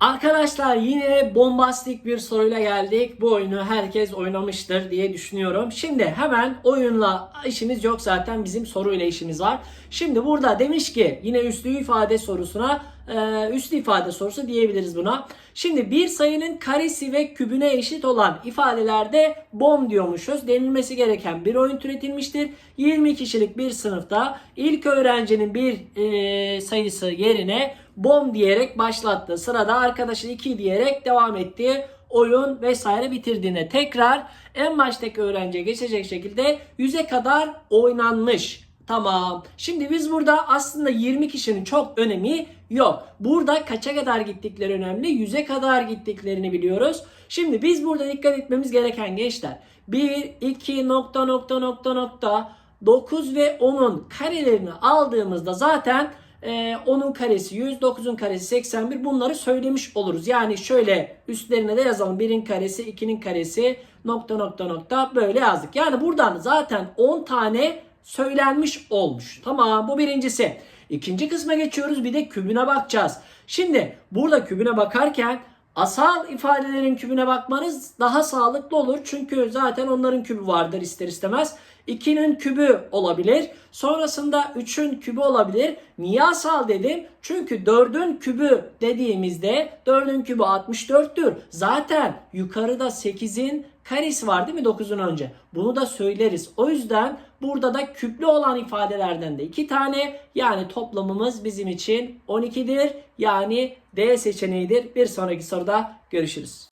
Arkadaşlar yine bombastik bir soruyla geldik. Bu oyunu herkes oynamıştır diye düşünüyorum. Şimdi hemen oyunla işimiz yok zaten bizim soruyla işimiz var. Şimdi burada demiş ki yine üslü ifade sorusuna e, üslü ifade sorusu diyebiliriz buna. Şimdi bir sayının karesi ve kübüne eşit olan ifadelerde bom diyormuşuz. Denilmesi gereken bir oyun türetilmiştir. 20 kişilik bir sınıfta ilk öğrencinin bir e, sayısı yerine bom diyerek başlattı. Sırada arkadaşı 2 diyerek devam etti. Oyun vesaire bitirdiğinde tekrar en baştaki öğrenciye geçecek şekilde 100'e kadar oynanmış. Tamam. Şimdi biz burada aslında 20 kişinin çok önemi yok. Burada kaça kadar gittikleri önemli. 100'e kadar gittiklerini biliyoruz. Şimdi biz burada dikkat etmemiz gereken gençler. 1, 2, nokta nokta nokta nokta 9 ve 10'un karelerini aldığımızda zaten e, 10'un karesi 100, 9'un karesi 81 bunları söylemiş oluruz. Yani şöyle üstlerine de yazalım. 1'in karesi, 2'nin karesi nokta nokta nokta böyle yazdık. Yani buradan zaten 10 tane söylenmiş olmuş. Tamam bu birincisi. İkinci kısma geçiyoruz bir de kübüne bakacağız. Şimdi burada kübüne bakarken asal ifadelerin kübüne bakmanız daha sağlıklı olur. Çünkü zaten onların kübü vardır ister istemez. 2'nin kübü olabilir. Sonrasında 3'ün kübü olabilir. Niye asal dedim? Çünkü 4'ün kübü dediğimizde 4'ün kübü 64'tür. Zaten yukarıda 8'in karesi var değil mi 9'un önce? Bunu da söyleriz. O yüzden burada da küplü olan ifadelerden de 2 tane yani toplamımız bizim için 12'dir. Yani D seçeneğidir. Bir sonraki soruda görüşürüz.